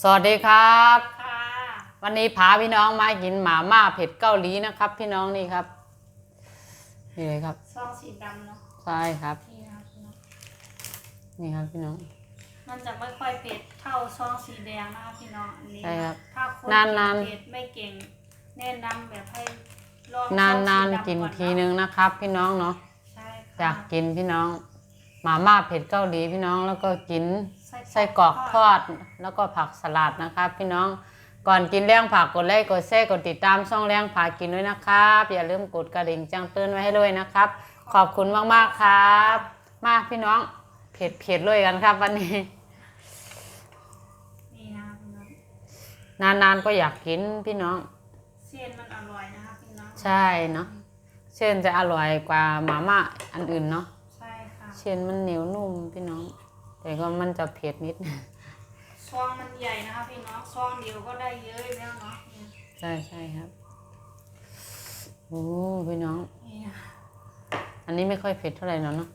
สวัสดีครับ ค่ะวันนี้พาพี่น้องมากินหมาม่าเผ็ดเกาหลีนะครับ พี่น้องนี่ครับนี่เลยครับซองสีดำเนาะใช่ครับ นี่นะครับพี่น้องนี่ครับพี่น้อง มันจะไม่ค่อยเผ็ดเท่าซองสีแดงนะคะพี่น้องอันนี้ใช่ครับถ้าคนนานๆกิเผ็ดไม่เก่งแนะนำแบบให้ลองนานซนานองสีดำกินก่อทีนึงนะครับ พี่น้องเนาะใช่อยาค่ะกกินพี่น้องหมาม่าเผ็ดเกาหลีพี่น้องแล้วก็กิน ไส้ไส้กรอกทอดแล้วก็ผักสลัดนะครับพี่น้องก่อนกินแรงผักกดไลค์กดแชร์กดติดตามช่องแรงผักกินด้วยนะครับ อย่าลืมกดกระดิ่งแจ้งเตือนไว้ให้ด้วยนะครับ ขอบคุณมากๆครับ มาพี่น้องเผ็ดเผ็ดเลยกันครับ วันนี้นี่นะคะพี่น้องนานๆก็อยากกินพี่น้องเส้นมันอร่อยนะคะพี่น้องใช่เนาะเช่นจะอร่อยกว่าหมาม่าอันอื่นเนาะใช่ค่ะเช่นมันเหนียวนุ่มพี่น้อง แต่ก็มันจะเผ็ดนิดซองมันใหญ่นะคะพี่น้องซองเดียวก็ได้เยอะแล้วเนาะเนี่ยใช่ใช่ครับโอ้พี่น้องนี่นะอันนี้ไม่ค่อยเผ็ดเท่าไหร่เนาะเนาะ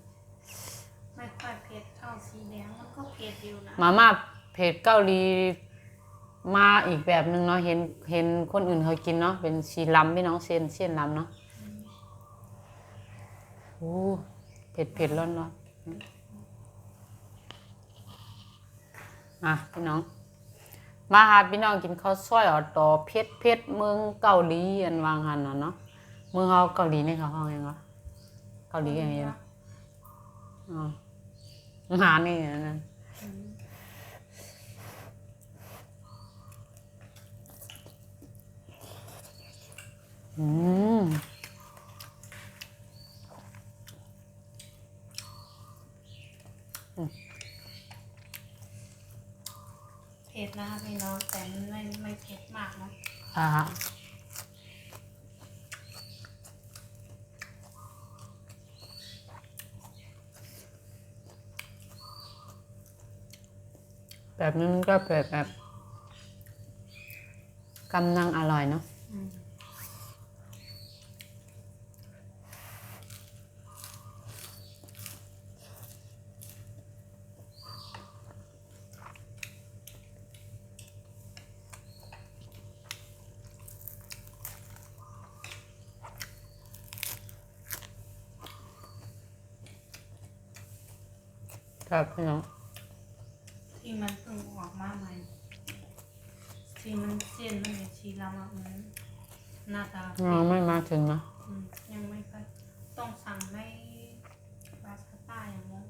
ไม่ค่อยเผ็ดเท่าสีแดงมันก็เผ็ดอยู่นะมาม่าเผ็ดเกาหลีมาอีกแบบหนึ่งเนาะเห็นเห็นคนอื่นเขากินเนาะเป็นชีลำพี่น้องเส้นเส้นลำเนาะโอ้เผ็ดเผ็ดร้อนร้อน อะพี่น้อง มาหาพี่น้องกินข้าวซอยออตอเผ็ดเผ็ดเมืองเกาหลีอันวางหันน่ะเนาะเมืองเขาเกาหลีนี่เขาห้องยังวะเกาหลีอย่างนี้นะอ๋ออาหานี่นะอืม เผ็ดนะคะพี่น้องแต่มันไม่ไม่เผ็ดมากเนาะอ่าฮะแบบนี้มันก็เผ็ดแบบกำลังอร่อยเนาะ อืม ครับพี่น้องที่มันเพิ่งออกมาใหม่ที่มันเส้นมันเป็นชีลามาเหมือนหน้าตายังไม่มาถึงนะอืมยังไม่ค่อยต้องสั่งไม่บาสต้าอย่างนี้น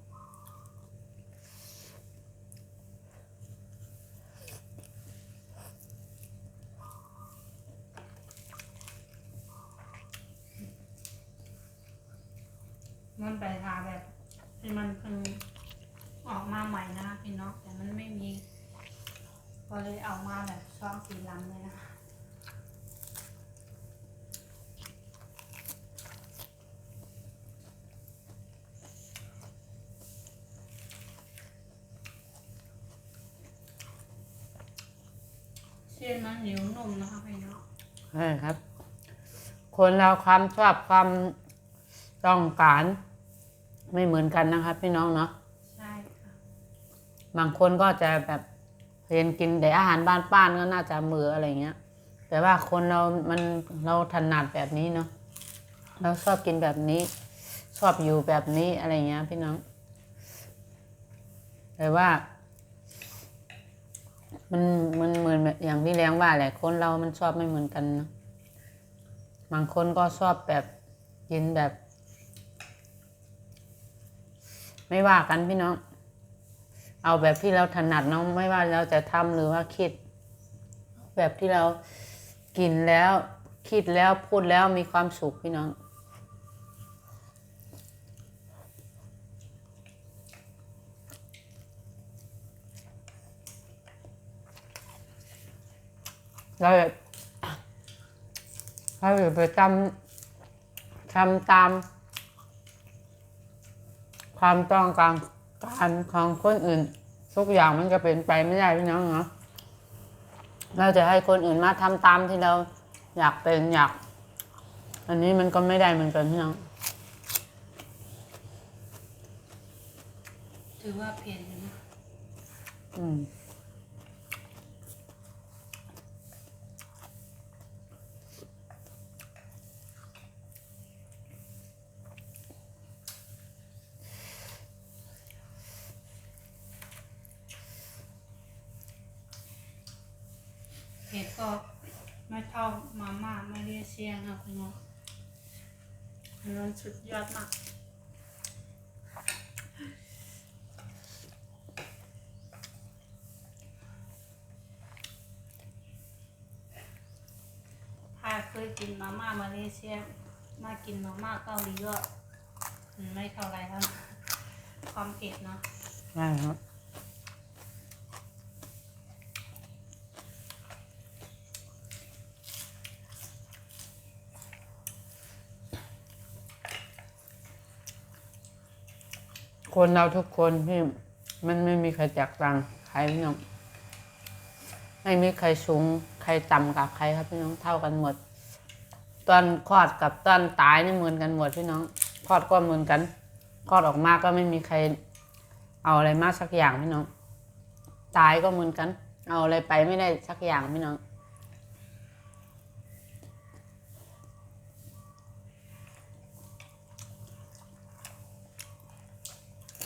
มันไปทาแบบที่มันเพิ่ง ออกมาใหม่นะคะพี่น้องแต่มันไม่มี ก็เลยเอามาแบบช่องสีลำเลยนะคะเส้นมันเหนียวนุ่มนะคะพี่น้องใช่ครับ คนเราความชอบความต้องการ ไม่เหมือนกันนะครับพี่น้องเนาะ บางคนก็จะแบบเรียนกินแต่อาหารบ้านป้านก็น่าจะมืออะไรเงี้ย แต่ว่าคนเรา มันเราถนัดแบบนี้เนาะ เราชอบกินแบบนี้ ชอบอยู่แบบนี้อะไรเงี้ยพี่น้อง แต่ว่า มันมันเหมือนอย่างที่แรงว่าแหละ คนเรามันชอบไม่เหมือนกันเนาะ บางคนก็ชอบแบบกินแบบ ไม่ว่ากันพี่น้อง เอาแบบที่เราถนัดเนาะไม่ว่าเราจะทำหรือว่าคิด แบบที่เรากินแล้วคิดแล้วพูดแล้วมีความสุขพี่น้องเราอย่าเราอย่าไปทำทำตาม ความต้องการ การของคนอื่น ทุกอย่างมันจะเป็นไปไม่ได้พี่น้องเนาะเราจะให้คนอื่นมาทำตามที่เราอยากเป็นอยาก อันนี้มันก็ไม่ได้เหมือนกันพี่น้องถือว่าเผ็ดอยู่นะอืม ผ็ดก็ไม่เท่ามาม่าไมาเลเซียงนะพี่น้องมันสุดยอดมากถ้าเคยกินมาม่ามาเลเซียมากินมาม่าเกาหลีก็ไม่เท่าไรครับความเผ็ดเนาะใช่ครับ คนเราทุกคนที่มันไม่มีใครแตกต่างใครพี่น้องไม่มีใครสูงใครต่ำกับใครครับพี่น้องเท่ากันหมด ตอนคลอดกับตอนตายนี่เหมือนกันหมดพี่น้องคลอดก็เหมือนกันคลอดออกมาก็ไม่มีใคร เอาอะไรมาสักอย่างพี่น้องตายก็เหมือนกัน เอาอะไรไปไม่ได้สักอย่างพี่น้อง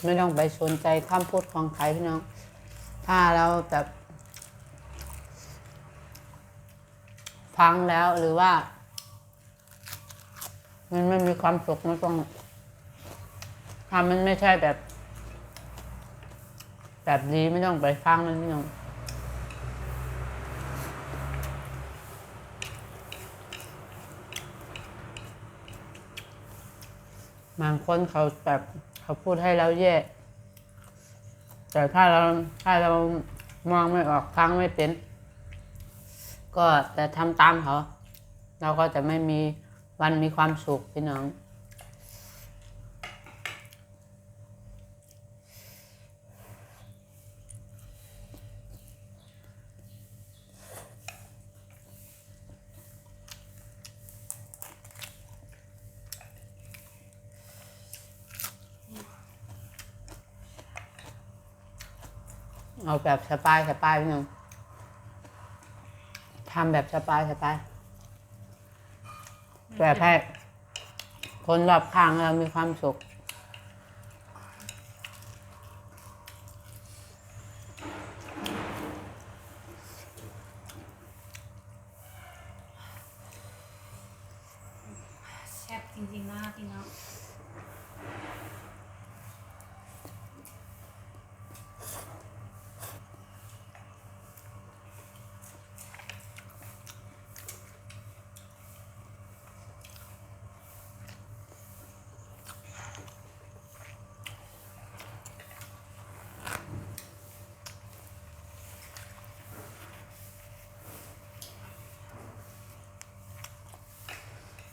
ไม่ต้องไปสนใจคำพูดของใครพี่น้อง ถ้าเราแบบฟังแล้วหรือว่า มันไม่มีความสุขไม่ต้องถ้ามันไม่ใช่แบบ แบบดีไม่ต้องไปฟังมันพี่น้องบางคนเขาแบบ เขาพูดให้เราแย่ แต่ถ้าเราถ้าเรามองไม่ออกฟังไม่เป็น ก็แต่ทำตามเขา เราก็จะไม่มีวันมีความสุขพี่น้อง เอาแบบสบายสบายพี่น้องทำแบบสบายสบายแบบให้คนรอบข้างเรามีความสุข แซ่บจริงๆนะพี่น้อง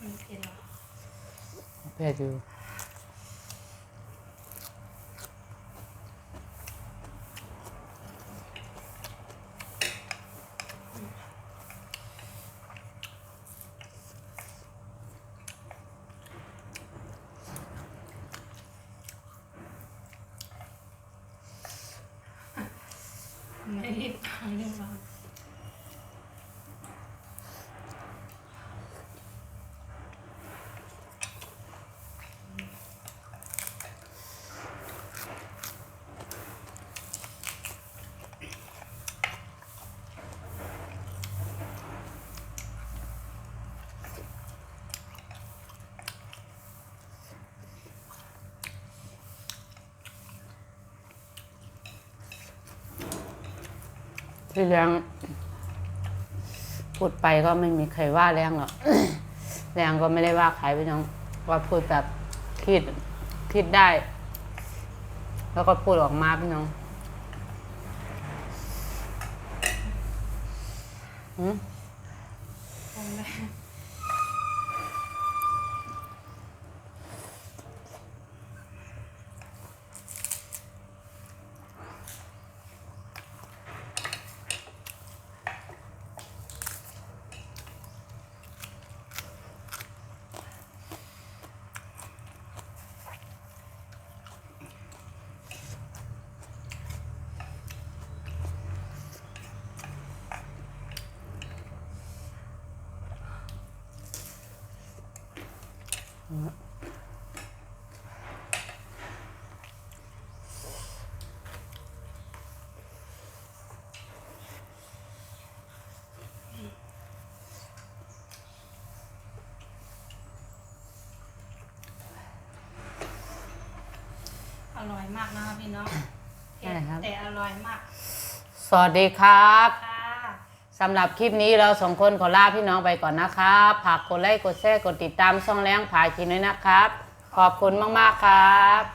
มันเผ็ดเหรอ เพื่อดูไม่รีบทาน ที่เลี้ยงพูดไปก็ไม่มีใครว่าแรงหรอกแรงก็ไม่ได้ว่าใครพี่น้องว่าพูดแบบคิดคิดได้ แล้วก็พูดออกมาพี่น้องอืม อร่อยมากนะคะพี่น้องแต่อร่อยมาก สวัสดีครับ สำหรับคลิปนี้เราสองคนขอลาพี่น้องไปก่อนนะครับฝากกดไลค์กดแชร์กดติดตามช่องแรงผากินด้วยนะครับ ขอบคุณมาก ๆ ครับ